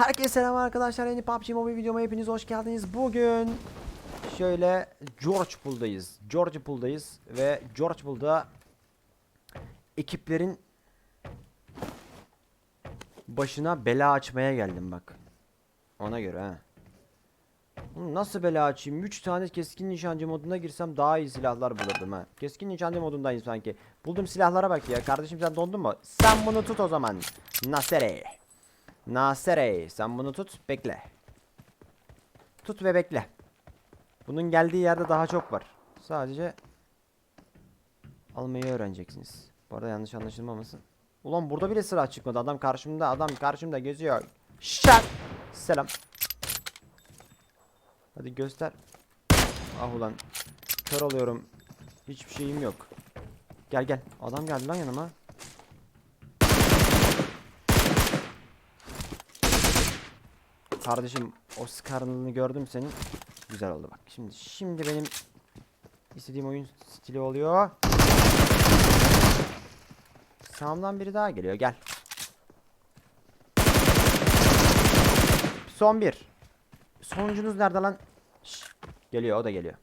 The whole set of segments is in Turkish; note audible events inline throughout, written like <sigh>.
Herkese selam arkadaşlar. Yeni PUBG Mobile videoma hepiniz hoş geldiniz. Bugün şöyle George Pool'dayız. George Pool'dayız ve George Pool'da ekiplerin başına bela açmaya geldim bak. Ona göre ha. Nasıl bela açayım? 3 tane keskin nişancı moduna girsem daha iyi silahlar bulurdum ha. Keskin nişancı modundayım sanki. Buldum silahlara bak ya. Kardeşim sen dondun mu? Sen bunu tut o zaman. Nasere. Nasere. Sen bunu tut. Bekle. Tut ve bekle. Bunun geldiği yerde daha çok var. Sadece almayı öğreneceksiniz. Bu arada yanlış anlaşılmamasın. Ulan burada bile sıra çıkmadı. Adam karşımda. Adam karşımda geziyor. Şak. Selam. Hadi göster. Ah ulan. Kör oluyorum. Hiçbir şeyim yok. Gel gel. Adam geldi lan yanıma. Kardeşim o gördüm senin. Güzel oldu bak. Şimdi şimdi benim istediğim oyun stili oluyor. Sağımdan biri daha geliyor. Gel. Son bir. Sonuncunuz nerede lan? Şş, geliyor o da geliyor.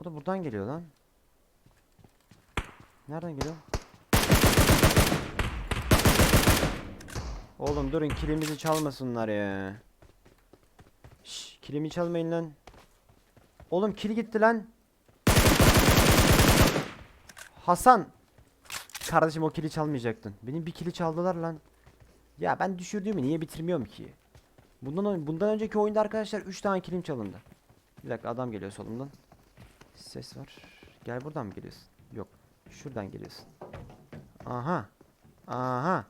O da buradan geliyor lan. Nereden geliyor? Oğlum durun kilimizi çalmasınlar ya. Şş, kilimi çalmayın lan. Oğlum kil gitti lan. Hasan. Kardeşim o kili çalmayacaktın. Benim bir kili çaldılar lan. Ya ben düşürdüğümü niye bitirmiyorum ki? Bundan bundan önceki oyunda arkadaşlar 3 tane kilim çalındı. Bir dakika adam geliyor solumdan. Ses var. Gel buradan mı geliyorsun? Yok. Şuradan geliyorsun. Aha. Aha.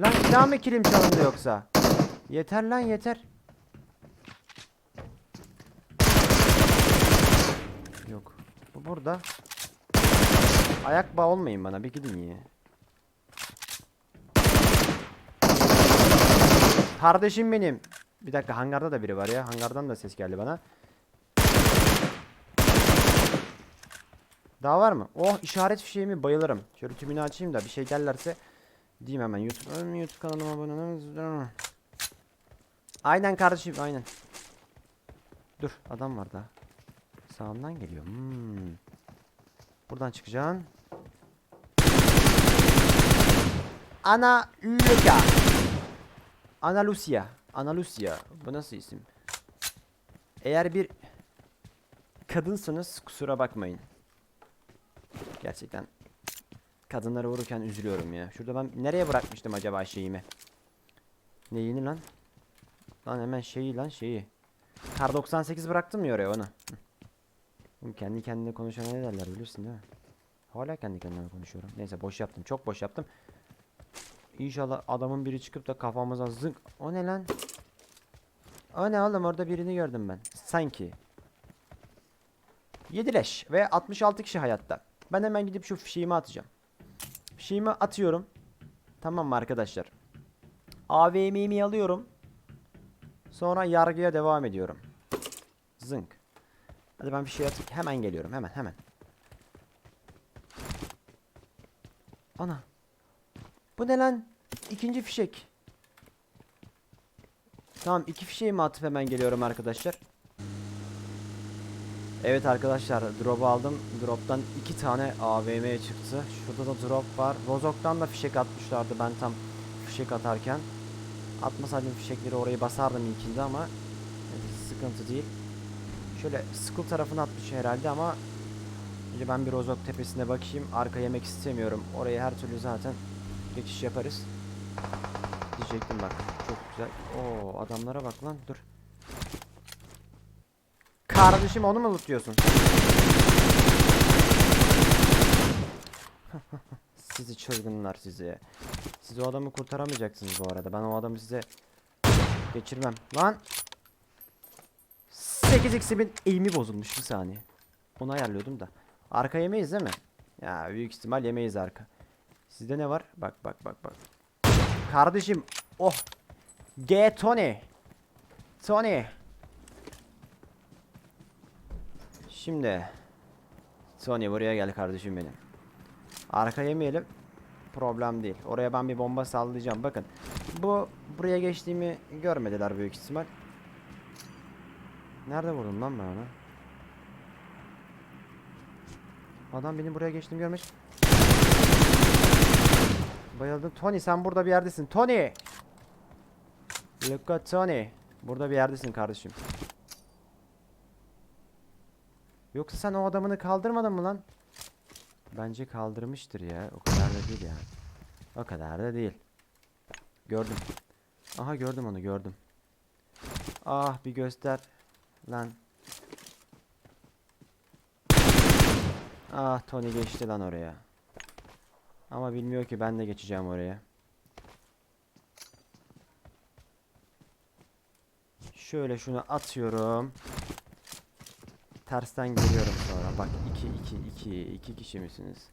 Lan daha mı kilim çalındı yoksa? Yeter lan yeter. Yok. Bu burada. Ayak bağı olmayın bana bir gidin ya. Kardeşim benim. Bir dakika hangarda da biri var ya. Hangardan da ses geldi bana. Daha var mı? Oh işaret fişeğimi bayılırım. Şöyle tümünü açayım da bir şey derlerse diyeyim hemen YouTube. YouTube kanalıma abone olun. Aynen kardeşim aynen. Dur adam var daha. Sağımdan geliyor. Hmm. Buradan çıkacaksın. Ana Luca. Ana Lucia. Ana Lucia. Bu nasıl isim? Eğer bir kadınsanız kusura bakmayın. Gerçekten kadınları vururken üzülüyorum ya. Şurada ben nereye bırakmıştım acaba şeyimi? Neyini lan? Lan hemen şeyi lan şeyi. Kar 98 bıraktım ya oraya onu. Hı. Kendi kendine konuşan ne derler bilirsin değil mi? Hala kendi kendime konuşuyorum. Neyse boş yaptım. Çok boş yaptım. İnşallah adamın biri çıkıp da kafamıza zınk. O ne lan? O ne oğlum orada birini gördüm ben. Sanki. 7 leş ve 66 kişi hayatta. Ben hemen gidip şu fişeğimi atacağım. Fişeğimi atıyorum. Tamam mı arkadaşlar? AVM'mi alıyorum. Sonra yargıya devam ediyorum. Zınk. Hadi ben bir şey atayım. Hemen geliyorum. Hemen hemen. Ana. Bu ne lan? İkinci fişek. Tamam iki fişeğimi atıp hemen geliyorum arkadaşlar. Evet arkadaşlar drop aldım. Drop'tan iki tane AVM çıktı. Şurada da drop var. Rozok'tan da fişek atmışlardı ben tam fişek atarken. Atmasaydım fişekleri orayı basardım ilkinde ama sıkıntı değil. Şöyle Skull tarafına atmış herhalde ama önce ben bir Rozok tepesine bakayım. Arka yemek istemiyorum. Oraya her türlü zaten geçiş yaparız. Diyecektim bak. Çok güzel. Oo adamlara bak lan. Dur. Kardeşim onu mu lootluyorsun? <laughs> sizi çılgınlar sizi. Siz o adamı kurtaramayacaksınız bu arada. Ben o adamı size geçirmem. Lan 8x'imin eğimi bozulmuş bir saniye. Onu ayarlıyordum da. Arka yemeyiz değil mi? Ya büyük ihtimal yemeyiz arka. Sizde ne var? Bak bak bak bak. Kardeşim. Oh. G Tony. Tony. Şimdi. Tony buraya gel kardeşim benim. Arka yemeyelim. problem değil. Oraya ben bir bomba sallayacağım. Bakın. Bu buraya geçtiğimi görmediler büyük ihtimal. Nerede vurdum lan ben onu? Adam benim buraya geçtiğimi görmüş. Bayıldım. Tony sen burada bir yerdesin. Tony! Look at Tony. Burada bir yerdesin kardeşim. Yoksa sen o adamını kaldırmadın mı lan? Bence kaldırmıştır ya. O kadar da değil yani. O kadar da değil. Gördüm. Aha gördüm onu gördüm. Ah bir göster. Lan. Ah Tony geçti lan oraya. Ama bilmiyor ki ben de geçeceğim oraya. Şöyle şunu atıyorum. Tersten geliyorum sonra. Bak 2 2 2 2 kişi misiniz?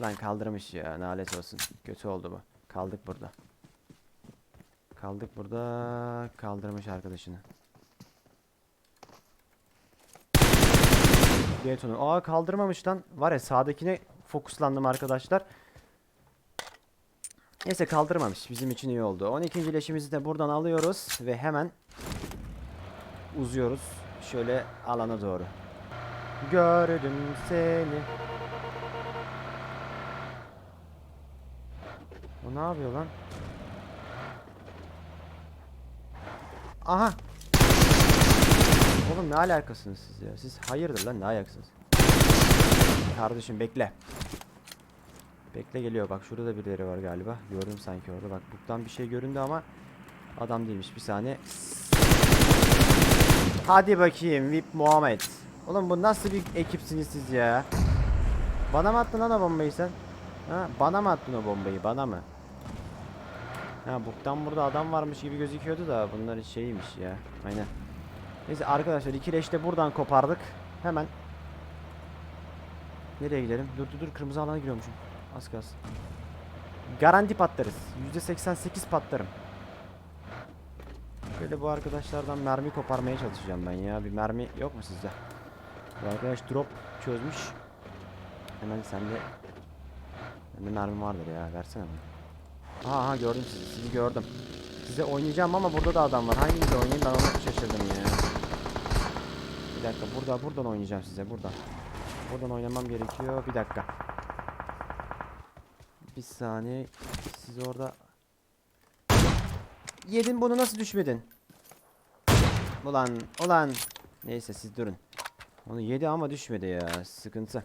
Lan kaldırmış ya. Nalet olsun. Kötü oldu bu. Kaldık burada. Kaldık burada. Kaldırmış arkadaşını. Dayton'u. Aa kaldırmamış lan. Var ya sağdakine fokuslandım arkadaşlar. Neyse kaldırmamış. Bizim için iyi oldu. 12. leşimizi de buradan alıyoruz ve hemen uzuyoruz. Şöyle alana doğru. Gördüm seni. O ne yapıyor lan? Aha. Oğlum ne alakasınız siz ya? Siz hayırdır lan ne ayaksınız? Kardeşim bekle. Bekle geliyor bak şurada da birileri var galiba. Gördüm sanki orada bak buktan bir şey göründü ama adam değilmiş bir saniye. Hadi bakayım VIP Muhammed. Oğlum bu nasıl bir ekipsiniz siz ya? Bana mı attın lan o bombayı sen? Ha, bana mı attın o bombayı? Bana mı? Ha buktan burada adam varmış gibi gözüküyordu da bunlar şeymiş ya. Aynen. Neyse arkadaşlar iki leş de buradan kopardık. Hemen Nereye gidelim? Dur dur dur kırmızı alana giriyormuşum. Az kalsın. Garanti patlarız. %88 patlarım. Böyle bu arkadaşlardan mermi koparmaya çalışacağım ben ya. Bir mermi yok mu sizde? Bu arkadaş drop çözmüş. Hemen sende Bende mermi vardır ya. Versene bana. Aha, aha gördüm sizi. Sizi gördüm. Size oynayacağım ama burada da adam var. Hanginize oynayayım ben onu şaşırdım ya. Bir dakika burada buradan oynayacağım size buradan. Buradan oynamam gerekiyor. Bir dakika. Bir saniye. Siz orada Yedin bunu nasıl düşmedin? Ulan ulan. Neyse siz durun. Onu yedi ama düşmedi ya. Sıkıntı.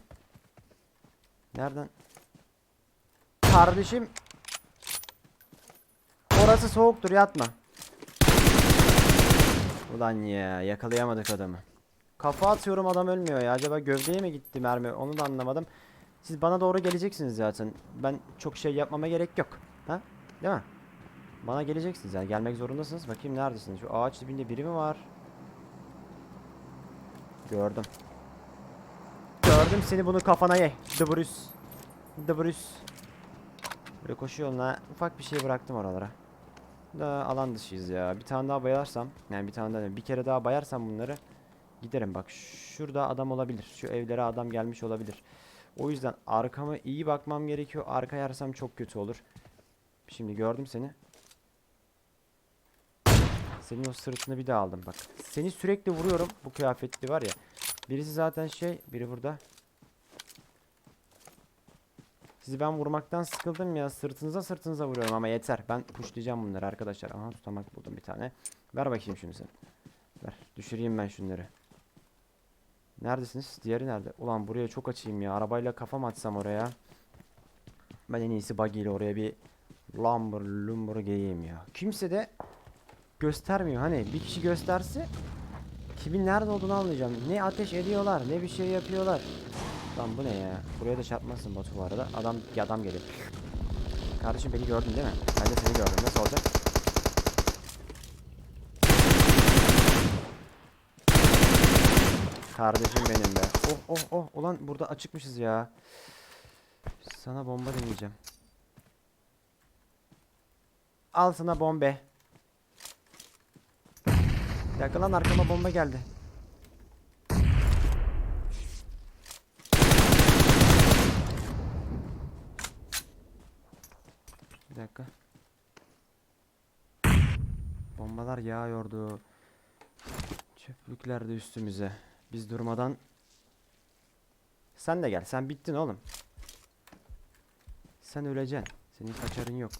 Nereden? Kardeşim. Orası soğuktur yatma. Ulan ya yakalayamadık adamı. Kafa atıyorum adam ölmüyor ya. Acaba gövdeye mi gitti mermi? Onu da anlamadım. Siz bana doğru geleceksiniz zaten. Ben çok şey yapmama gerek yok. Ha? Değil mi? Bana geleceksiniz yani. Gelmek zorundasınız. Bakayım neredesiniz? Şu ağaç dibinde biri mi var? Gördüm. Gördüm seni bunu kafana ye. Dıbrüs. Dıbrüs. Böyle koşu yoluna ufak bir şey bıraktım oralara. Da alan dışıyız ya. Bir tane daha bayarsam, yani bir tane daha bir kere daha bayarsam bunları giderim. Bak şurada adam olabilir. Şu evlere adam gelmiş olabilir. O yüzden arkama iyi bakmam gerekiyor. Arka yersem çok kötü olur. Şimdi gördüm seni. Senin o sırtını bir daha aldım bak. Seni sürekli vuruyorum. Bu kıyafetli var ya. Birisi zaten şey, biri burada. Sizi ben vurmaktan sıkıldım ya. Sırtınıza sırtınıza vuruyorum ama yeter. Ben pushlayacağım bunları arkadaşlar. Aha tutamak buldum bir tane. Ver bakayım şunu sen. Ver. Düşüreyim ben şunları. Neredesiniz? Diğeri nerede? Ulan buraya çok açayım ya. Arabayla kafam atsam oraya. Ben en iyisi buggy ile oraya bir lumber lumber giyeyim ya. Kimse de göstermiyor. Hani bir kişi gösterse kimin nerede olduğunu anlayacağım. Ne ateş ediyorlar ne bir şey yapıyorlar. Lan bu ne ya? Buraya da çarpmasın Batu bu arada. Adam adam geliyor. Kardeşim beni gördün değil mi? Ben de seni gördüm. Nasıl olacak? Kardeşim benim be. Oh oh oh. Ulan burada açıkmışız ya. Sana bomba deneyeceğim. Al sana bombe. Yakın lan arkama bomba geldi. Bir dakika. Bombalar yağıyordu. Çöplükler de üstümüze. Biz durmadan sen de gel. Sen bittin oğlum. Sen öleceksin. Senin kaçarın yok.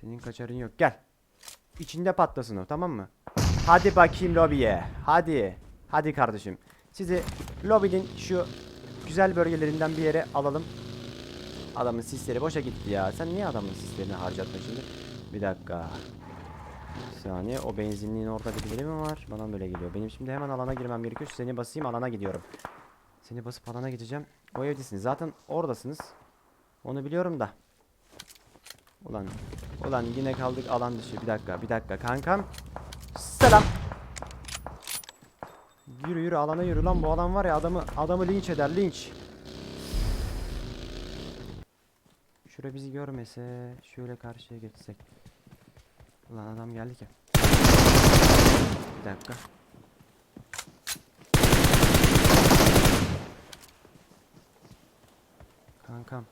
Senin kaçarın yok. Gel. İçinde patlasın o tamam mı? Hadi bakayım lobiye. Hadi. Hadi kardeşim. Sizi lobinin şu güzel bölgelerinden bir yere alalım. Adamın sisleri boşa gitti ya. Sen niye adamın sislerini harcattın şimdi? Bir dakika. Bir saniye. O benzinliğin orada birileri mi var? Bana böyle geliyor. Benim şimdi hemen alana girmem gerekiyor. Seni basayım alana gidiyorum. Seni basıp alana gideceğim. O evdesiniz. Zaten oradasınız. Onu biliyorum da. Ulan. Ulan yine kaldık alan dışı. Bir dakika. Bir dakika. Kankam. Selam. Yürü yürü alana yürü lan bu alan var ya adamı adamı linç eder linç. Şura bizi görmese şöyle karşıya geçsek. Ulan adam geldi ki. Bir dakika. Kankam.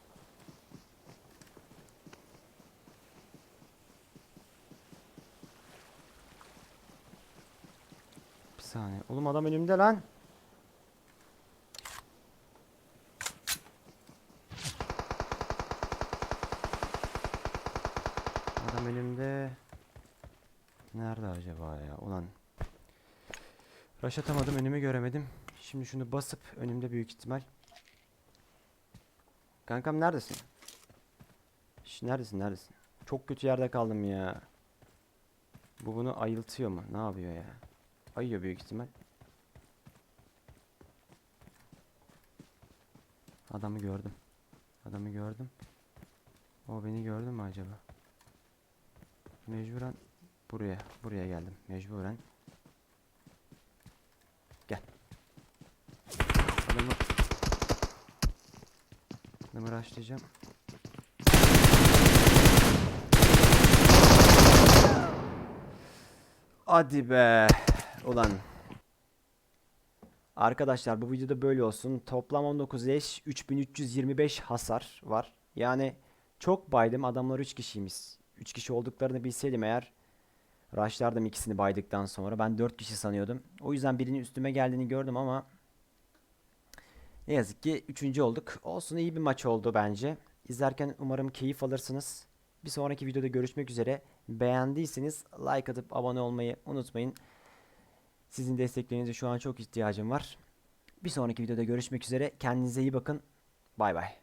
Saniye. Oğlum adam önümde lan. Adam önümde. Nerede acaba ya? Ulan. Rush atamadım önümü göremedim. Şimdi şunu basıp önümde büyük ihtimal. Kankam neredesin? Şş, neredesin neredesin? Çok kötü yerde kaldım ya. Bu bunu ayıltıyor mu? Ne yapıyor ya? Ayıyor büyük ihtimal. Adamı gördüm. Adamı gördüm. O beni gördü mü acaba? Mecburen buraya, buraya geldim. Mecburen. Gel. Adamı Adamı rushlayacağım. Hadi be. Ulan. Arkadaşlar bu videoda böyle olsun. Toplam 19 eş 3325 hasar var. Yani çok baydım. Adamlar 3 kişiymiş. 3 kişi olduklarını bilseydim eğer rushlardım ikisini baydıktan sonra. Ben 4 kişi sanıyordum. O yüzden birinin üstüme geldiğini gördüm ama ne yazık ki 3. olduk. Olsun iyi bir maç oldu bence. İzlerken umarım keyif alırsınız. Bir sonraki videoda görüşmek üzere. Beğendiyseniz like atıp abone olmayı unutmayın. Sizin desteklerinize şu an çok ihtiyacım var. Bir sonraki videoda görüşmek üzere. Kendinize iyi bakın. Bay bay.